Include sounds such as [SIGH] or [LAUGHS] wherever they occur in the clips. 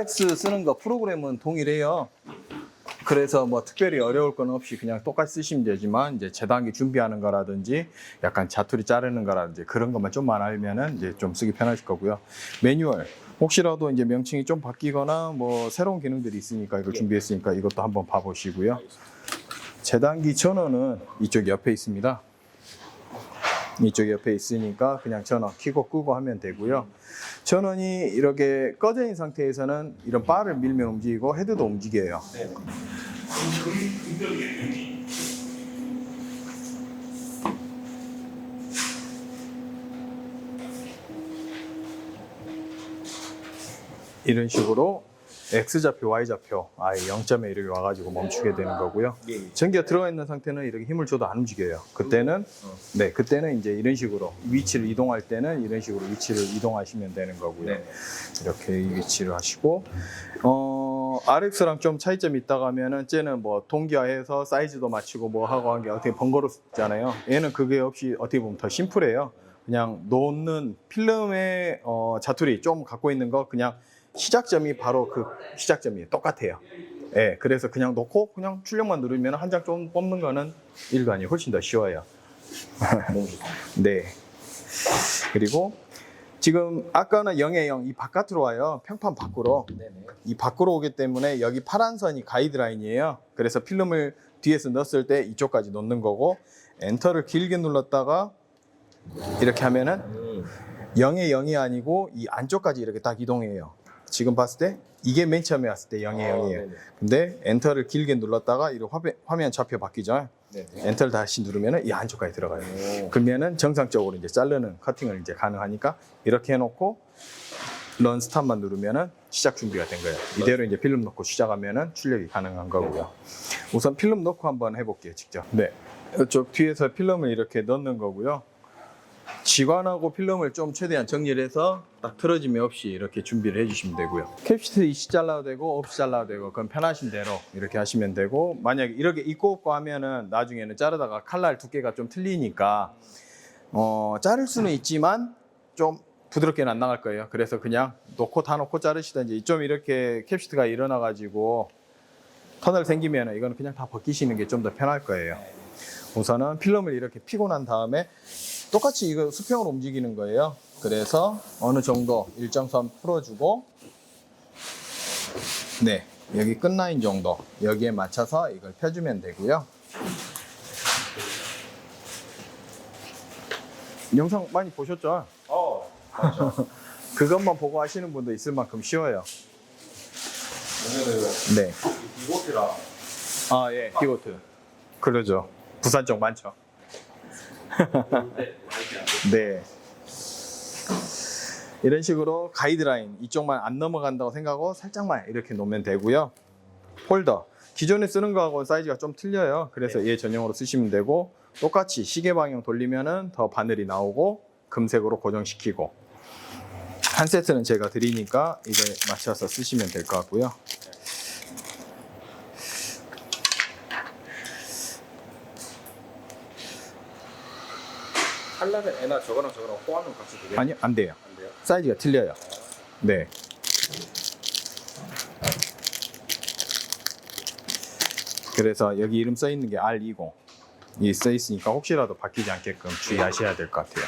RX 쓰는 거 프로그램은 동일해요. 그래서 뭐 특별히 어려울 건 없이 그냥 똑같이 쓰시면 되지만 이제 재단기 준비하는 거라든지 약간 자투리 자르는 거라든지 그런 것만 좀만 알면은 이제 좀 쓰기 편하실 거고요. 매뉴얼 혹시라도 이제 명칭이 좀 바뀌거나 뭐 새로운 기능들이 있으니까 이걸 준비했으니까 이것도 한번 봐보시고요. 재단기 전원은 이쪽 옆에 있습니다. 이쪽 옆에 있으니까 그냥 전원 켜고 끄고 하면 되고요. 전원이 이렇게 꺼져 있는 상태에서는 이런 바를 밀면 움직이고 헤드도 움직여요. 이런 식으로 X좌표, Y좌표 아예 0점에 이렇게 와가지고 멈추게 되는 거고요. 전기가 들어가 있는 상태는 이렇게 힘을 줘도 안 움직여요. 그때는 네, 그때는 이제 이런 식으로 위치를 이동할 때는 이런 식으로 위치를 이동하시면 되는 거고요. 네. 이렇게 이 위치를 하시고 어 RX랑 좀 차이점이 있다고 하면은 쟤는 뭐 동기화해서 사이즈도 맞추고 뭐 하고 한 게 어떻게 번거롭잖아요. 얘는 그게 없이 어떻게 보면 더 심플해요. 그냥 놓는 필름의 어, 자투리 좀 갖고 있는 거 그냥 시작점이 바로 그 시작점이에요. 똑같아요. 예, 그래서 그냥 놓고 그냥 출력만 누르면 한 장 좀 뽑는 거는 일반이 훨씬 더 쉬워요. [LAUGHS] 네. 그리고 지금 아까는 0에 0, 이 바깥으로 와요. 평판 밖으로. 이 밖으로 오기 때문에 여기 파란 선이 가이드라인이에요. 그래서 필름을 뒤에서 넣었을 때 이쪽까지 놓는 거고 엔터를 길게 눌렀다가 이렇게 하면은 음. 0에 0이 아니고 이 안쪽까지 이렇게 딱 이동해요. 지금 봤을 때 이게 맨 처음에 왔을 때 0에 아, 0이에요. 네네. 근데 엔터를 길게 눌렀다가 이렇게 화면, 화면 좌표 바뀌죠. 네네. 엔터를 다시 누르면은 이 안쪽까지 들어가요. 오. 그러면은 정상적으로 이제 자르는 커팅을 이제 가능하니까 이렇게 해놓고 런 스탑만 누르면은 시작 준비가 된 거예요. 이대로 이제 필름 넣고 시작하면은 출력이 가능한 거고요. 우선 필름 넣고 한번 해볼게요, 직접. 네, 이쪽 뒤에서 필름을 이렇게 넣는 거고요. 지관하고 필름을 좀 최대한 정리를 해서 딱 틀어짐이 없이 이렇게 준비를 해주시면 되고요. 캡시트 이시 잘라도 되고 없이 잘라도 되고 그건 편하신 대로 이렇게 하시면 되고 만약에 이렇게 입고 없고 하면은 나중에는 자르다가 칼날 두께가 좀 틀리니까 어, 자를 수는 있지만 좀 부드럽게는 안 나갈 거예요. 그래서 그냥 놓고 다 놓고 자르시든지 좀 이렇게 캡시트가 일어나가지고 터널 생기면 이거는 그냥 다 벗기시는 게 좀 더 편할 거예요. 우선은 필름을 이렇게 피고 난 다음에 똑같이 이거 수평으로 움직이는 거예요. 그래서 어느 정도 일정선 풀어주고 네 여기 끝라인 정도 여기에 맞춰서 이걸 펴주면 되고요. 영상 많이 보셨죠? 어, 맞죠. [LAUGHS] 그것만 보고 하시는 분도 있을 만큼 쉬워요. 네. 이곳이랑 아, 예, 키보트. 그러죠. 부산 쪽 많죠. 네. 이런 식으로 가이드라인 이쪽만 안 넘어간다고 생각하고 살짝만 이렇게 놓으면 되고요. 홀더. 기존에 쓰는 거하고 사이즈가 좀 틀려요. 그래서 얘 전용으로 쓰시면 되고 똑같이 시계 방향 돌리면은 더 바늘이 나오고 금색으로 고정시키고 한 세트는 제가 드리니까 이걸 맞춰서 쓰시면 될 것 같고요. 칼라는 애나 저거랑 저거랑 호환은 같이 되게 아니요, 안 돼요. 안 돼요? 사이즈가 틀려요. 네. 그래서 여기 이름 써 있는 게 R20. 이 써 있으니까 혹시라도 바뀌지 않게끔 주의하셔야 될 것 같아요.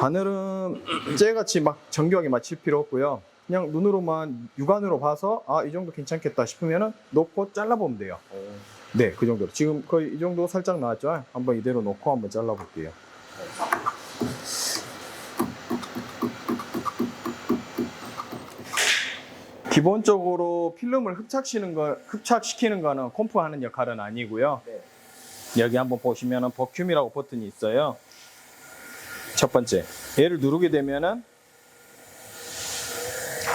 바늘은 쟤같이 막 정교하게 맞힐 필요 없고요. 그냥 눈으로만 육안으로 봐서 아, 이 정도 괜찮겠다 싶으면은 놓고 잘라보면 돼요. 어. 네, 그 정도로. 지금 거의 이 정도 살짝 나왔죠? 한번 이대로 놓고 한번 잘라볼게요. 기본적으로 필름을 흡착시키는 거, 흡착시키는 거는 콤프 하는 역할은 아니고요. 네. 여기 한번 보시면은 버큐미라고 버튼이 있어요. 첫 번째. 얘를 누르게 되면은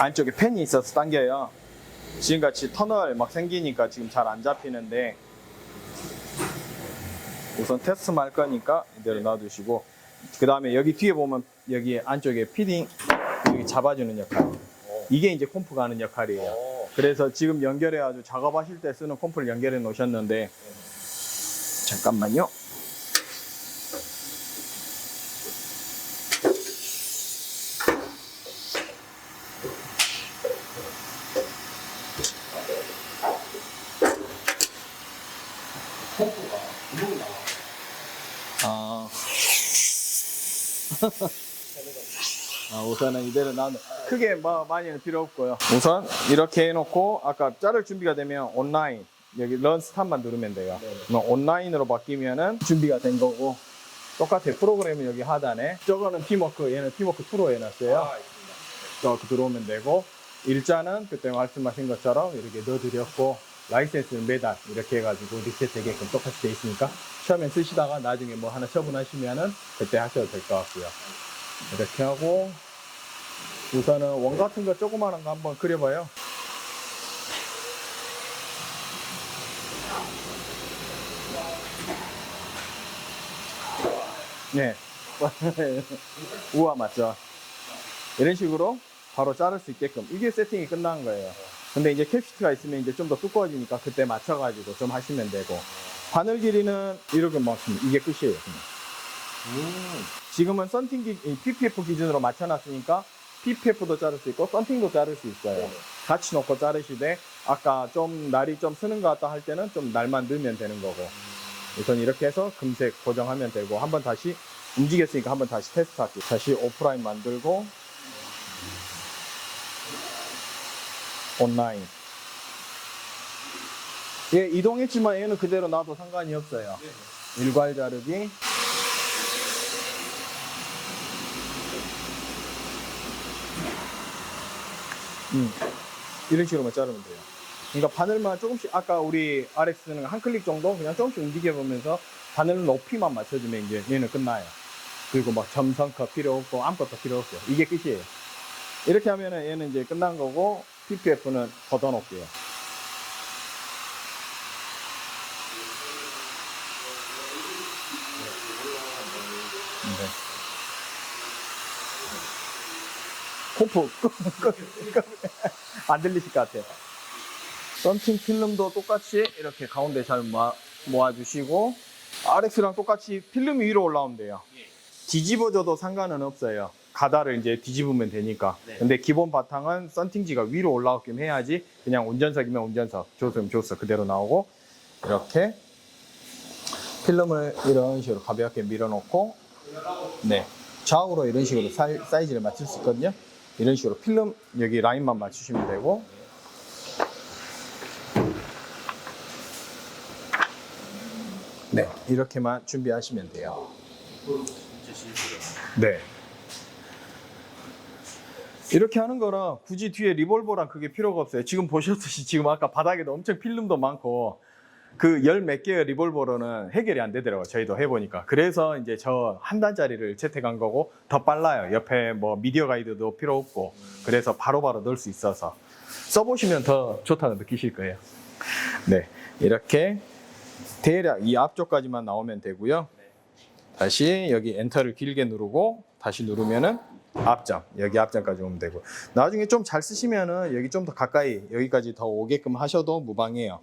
안쪽에 펜이 있어서 당겨요. 지금같이 터널 막 생기니까 지금 잘 안 잡히는데 우선 테스트만 할 거니까 이대로 놔두시고 그 다음에 여기 뒤에 보면 여기 안쪽에 피딩 여기 잡아주는 역할 이게 이제 콤프가 하는 역할이에요 어. 그래서 지금 연결해 가지고 작업하실 때 쓰는 콤프를 연결해 놓으셨는데 잠깐만요 아, 우선은 이대로 나는 크게 뭐 많이는 필요 없고요. 우선 이렇게 해놓고 아까 자를 준비가 되면 온라인 여기 런 스탑만 누르면 돼요. 그럼 온라인으로 바뀌면은 준비가 된 거고 똑같아요. 프로그램은 여기 하단에 저거는 팀워크 얘는 팀워크 프로 해놨어요. 아. 저 들어오면 되고 일자는 그때 말씀하신 것처럼 이렇게 넣어드렸고 라이센스는 매달 이렇게 해가지고 리셋 되게끔 똑같이 돼 있으니까 처음엔 쓰시다가 나중에 뭐 하나 처분하시면은 그때 하셔도 될 것 같고요. 이렇게 하고 우선은 원 같은 거 조그마한 거 한번 그려봐요. 네. [LAUGHS] 우와 맞죠? 이런 식으로 바로 자를 수 있게끔 이게 세팅이 끝난 거예요. 근데 이제 캡시트가 있으면 이제 좀 더 두꺼워지니까 그때 맞춰가지고 좀 하시면 되고 바늘 길이는 이렇게 맞습니다. 이게 끝이에요. 그냥. 지금은 썬팅 기, PPF 기준으로 맞춰놨으니까 PPF도 자를 수 있고 썬팅도 자를 수 있어요. 같이 놓고 자르시되 아까 좀 날이 좀 쓰는 것 같다 할 때는 좀 날만 넣으면 되는 거고 우선 이렇게 해서 금색 고정하면 되고 한번 다시 움직였으니까 한번 다시 테스트 할게요. 다시 오프라인 만들고 온라인. 얘 이동했지만 얘는 그대로 놔도 상관이 없어요. 일괄 자르기. 음, 이런 식으로만 자르면 돼요. 그러니까 바늘만 조금씩 아까 우리 RX는 한 클릭 정도 그냥 조금씩 움직여 보면서 바늘 높이만 맞춰주면 이제 얘는 끝나요. 그리고 막 점선커 필요 없고 아무것도 필요 없어요. 이게 끝이에요. 이렇게 하면은 얘는 이제 끝난 거고 PPF는 걷어놓을게요. 콤프 안 들리실 것 같아요. 썬팅 필름도 똑같이 이렇게 가운데 잘 모아, 모아 주시고 RX랑 똑같이 필름이 위로 올라오면 돼요. 뒤집어져도 상관은 없어요. 가다를 이제 뒤집으면 되니까. 네. 근데 기본 바탕은 썬팅지가 위로 올라오게끔 해야지 그냥 운전석이면 운전석, 조수면 조수 그대로 나오고 이렇게 필름을 이런 식으로 가볍게 밀어놓고 네 좌우로 이런 식으로 사, 사이즈를 맞출 수 있거든요. 이런 식으로 필름 여기 라인만 맞추시면 되고 네 이렇게만 준비하시면 돼요. 네. 이렇게 하는 거라 굳이 뒤에 리볼버랑 그게 필요가 없어요. 지금 보셨듯이 지금 아까 바닥에도 엄청 필름도 많고 그 열 몇 개의 리볼버로는 해결이 안 되더라고요. 저희도 해보니까. 그래서 이제 저 한 단짜리를 채택한 거고 더 빨라요. 옆에 뭐 미디어 가이드도 필요 없고 그래서 바로바로 넣을 수 있어서 써보시면 더 좋다고 느끼실 거예요. 네. 이렇게 대략 이 앞쪽까지만 나오면 되고요. 다시 여기 엔터를 길게 누르고 다시 누르면은 앞점 여기 앞점까지 오면 되고 나중에 좀 잘 쓰시면은 여기 좀 더 가까이 여기까지 더 오게끔 하셔도 무방해요.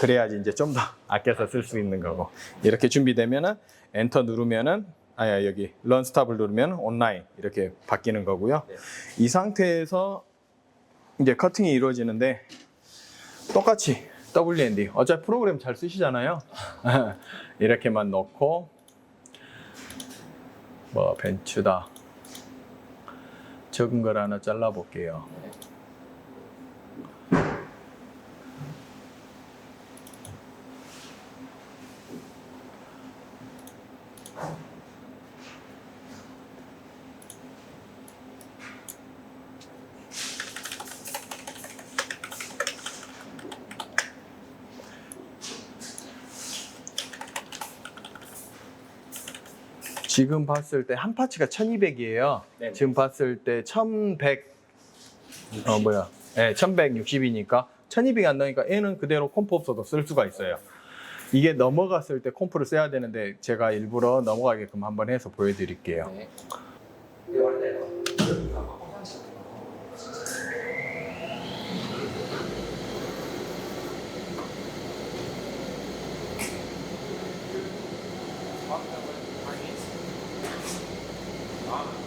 그래야지 이제 좀 더 [LAUGHS] 아껴서 쓸 수 있는 거고 이렇게 준비되면은 엔터 누르면은 아야 여기 런 스탑을 누르면 온라인 이렇게 바뀌는 거고요. 네. 이 상태에서 이제 커팅이 이루어지는데 똑같이 WND 어차피 프로그램 잘 쓰시잖아요. [LAUGHS] 이렇게만 넣고 뭐 벤츠다 적은 걸 하나 잘라 볼게요. 지금 봤을 때 한 파츠가 1200이에요. 네. 지금 봤을 때 1100, 어, 뭐야. 네, 1160이니까 1200이 안 나니까 얘는 그대로 콤프 없어도 쓸 수가 있어요. 이게 넘어갔을 때 콤프를 써야 되는데 제가 일부러 넘어가게끔 한번 해서 보여드릴게요. 네. Wow.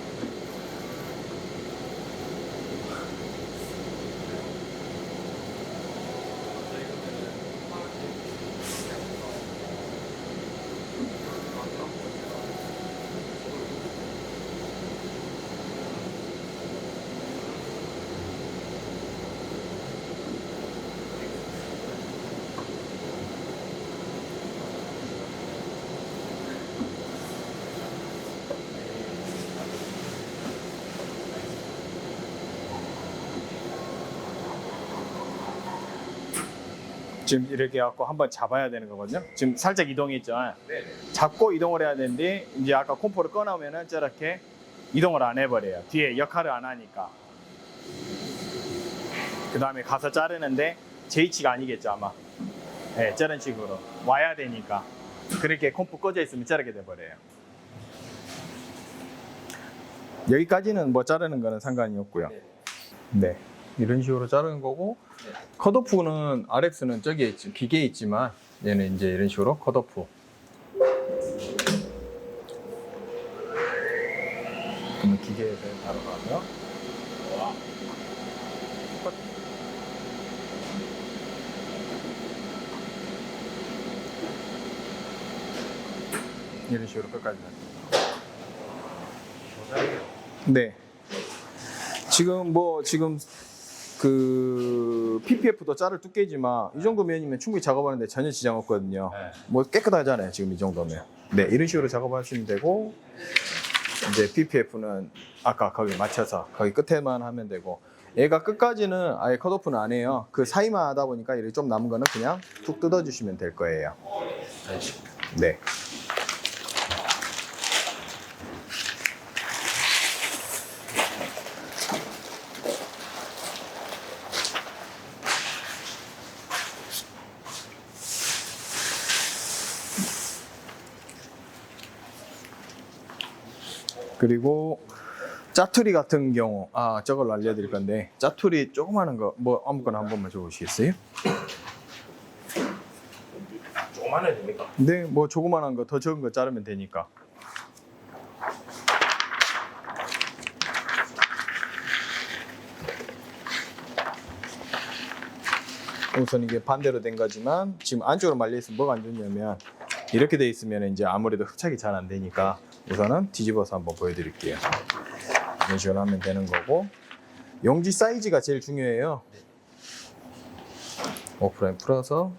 지금 이렇게 해갖고 한번 잡아야 되는 거거든요. 지금 살짝 이동했죠. 네. 잡고 이동을 해야 되는데 이제 아까 콤포를 꺼놓으면은 저렇게 이동을 안 해버려요. 뒤에 역할을 안 하니까. 그 다음에 가서 자르는데 J치가 아니겠죠 아마. 네, 저런 식으로 와야 되니까 그렇게 콤포 꺼져 있으면 자르게 돼버려요. 여기까지는 뭐 자르는 거는 상관이 없고요. 네. 네. 이런 식으로 자르는 거고 컷오프는 RX는 저기에 있지, 기계에 있지만 얘는 이제 이런 식으로 컷오프 그러면 기계에서 바로 가고요 컷. 이런 식으로 끝까지. 네. 지금 뭐 지금 그 PPF도 자를 두께지만 이 정도 면이면 충분히 작업하는데 전혀 지장 없거든요. 네. 뭐 깨끗하잖아요. 지금 이 정도면. 네, 이런 식으로 작업하시면 되고 이제 PPF는 아까 거기 맞춰서 거기 끝에만 하면 되고 얘가 끝까지는 아예 컷오프는 안 해요. 그 사이만 하다 보니까 이렇게 좀 남은 거는 그냥 툭 뜯어주시면 될 거예요. 네. 그리고 짜투리 같은 경우 아 저걸 알려드릴 건데 짜투리 조그마한 거 뭐 아무거나 한 번만 줘보시겠어요? 조금만 해도 됩니까? 네, 뭐 조그마한 거 더 적은 거 자르면 되니까. 우선 이게 반대로 된 거지만 지금 안쪽으로 말려 있으면 뭐가 안 좋냐면 이렇게 돼 있으면 이제 아무래도 흡착이 잘 안 되니까 우선은 뒤집어서 한번 보여드릴게요. 이런 식으로 하면 되는 거고. 용지 사이즈가 제일 중요해요. 오프라인 풀어서.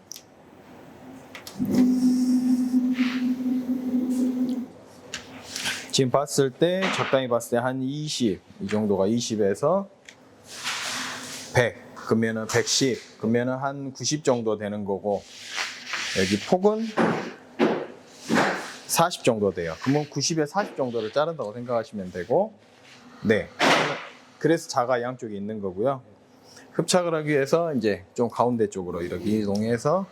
지금 봤을 때 적당히 봤을 때 한 20 이 정도가 20에서 100 그러면은 110 그러면은 한 90 정도 되는 거고. 여기 폭은 40 정도 돼요. 그러면 90에 40 정도를 자른다고 생각하시면 되고 네 그래서 자가 양쪽에 있는 거고요. 흡착을 하기 위해서 이제 좀 가운데 쪽으로 이렇게 이동해서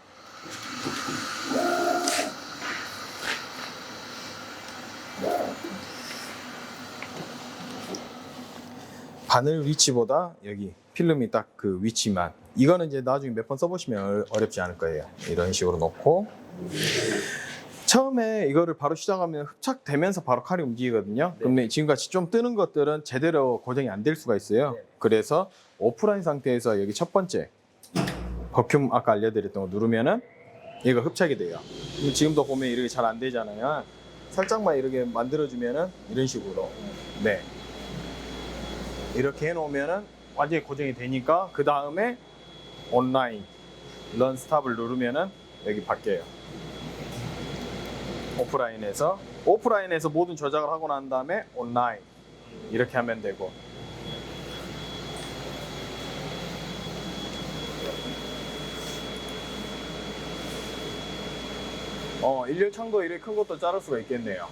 바늘 위치보다 여기 필름이 딱 그 위치만 이거는 이제 나중에 몇 번 써보시면 어- 어렵지 않을 거예요 이런 식으로 놓고 처음에 이거를 바로 시작하면 흡착되면서 바로 칼이 움직이거든요. 그러면 지금같이 좀 뜨는 것들은 제대로 고정이 안 될 수가 있어요. 네. 그래서 오프라인 상태에서 여기 첫 번째 버큐um 아까 알려드렸던 거 누르면은 얘가 흡착이 돼요. 그럼 지금도 보면 이렇게 잘 안 되잖아요. 살짝만 이렇게 만들어주면은 이런 식으로. 네. 이렇게 해놓으면은 완전히 고정이 되니까 그 다음에 온라인 런 스탑을 누르면은 여기 바뀌어요. 오프라인에서 오프라인에서 모든 조작을 하고 난 다음에 온라인 이렇게 하면 되고 어 일렬 창도 이렇게 큰 것도 자를 수가 있겠네요.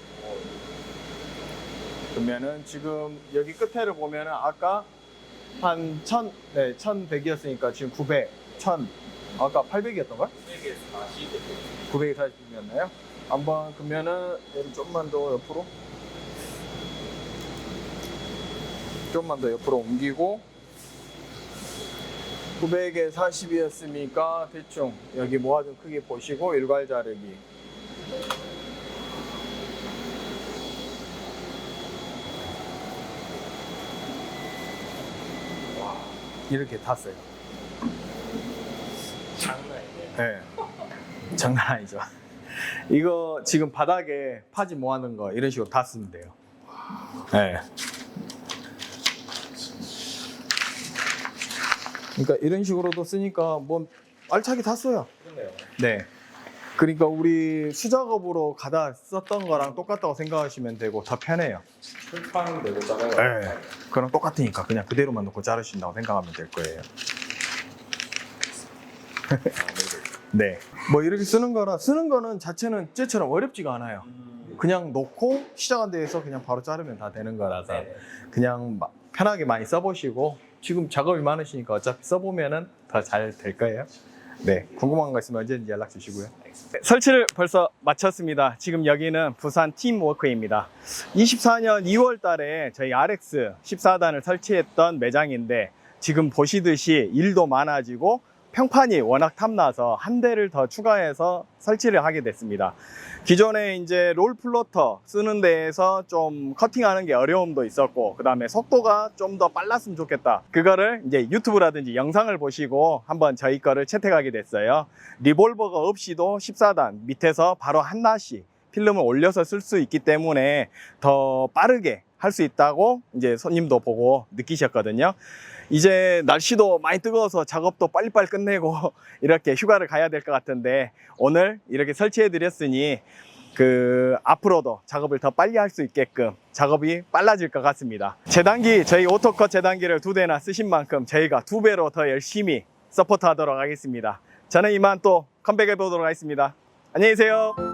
그러면은 지금 여기 끝에를 보면은 아까 한 1000, 네, 1100이었으니까 지금 900, 1000, 아까 800이었던가? 140. 940이었나요? 한번 그러면은 얘를 좀만 더 옆으로 좀만 더 옆으로 옮기고 900에 40이었으니까 대충 여기 모아둔 크기 보시고 일괄 자르기 이렇게 탔어요. 장난이네. 네. 장난 아니죠. 이거 지금 바닥에 파지 모아놓은 거 이런 식으로 다 쓰면 돼요. 네. 그러니까 이런 식으로도 쓰니까 뭐 알차게 다 써요. 네. 그러니까 우리 수작업으로 가다 썼던 거랑 똑같다고 생각하시면 되고 더 편해요. 풀판 내고 작아요. 네. 그랑 똑같으니까 그냥 그대로만 놓고 자르신다고 생각하면 될 거예요. 아, 네. 네. 뭐 이렇게 쓰는 거라 쓰는 거는 자체는 쟤처럼 어렵지가 않아요. 그냥 놓고 시작한 데에서 그냥 바로 자르면 다 되는 거라서 네. 그냥 마- 편하게 많이 써보시고 지금 작업이 많으시니까 어차피 써보면은 더 잘 될 거예요. 네, 궁금한 거 있으면 언제든지 연락 주시고요. 설치를 벌써 마쳤습니다. 지금 여기는 부산 팀워크입니다. 24년 2월 달에 저희 RX 14단을 설치했던 매장인데 지금 보시듯이 일도 많아지고 평판이 워낙 탐나서 한 대를 더 추가해서 설치를 하게 됐습니다. 기존에 이제 롤 플로터 쓰는 데에서 좀 커팅하는 게 어려움도 있었고 그 다음에 속도가 좀 더 빨랐으면 좋겠다. 그거를 이제 유튜브라든지 영상을 보시고 한번 저희 거를 채택하게 됐어요. 리볼버가 없이도 14단 밑에서 바로 하나씩 필름을 올려서 쓸 수 있기 때문에 더 빠르게 할 수 있다고 이제 손님도 보고 느끼셨거든요 이제 날씨도 많이 뜨거워서 작업도 빨리빨리 끝내고 [LAUGHS] 이렇게 휴가를 가야 될 것 같은데 오늘 이렇게 설치해 드렸으니 그 앞으로도 작업을 더 빨리 할 수 있게끔 작업이 빨라질 것 같습니다. 재단기 저희 오토컷 재단기를 두 대나 쓰신 만큼 저희가 두 배로 더 열심히 서포트 하도록 하겠습니다. 저는 이만 또 컴백해 보도록 하겠습니다. 안녕히 계세요.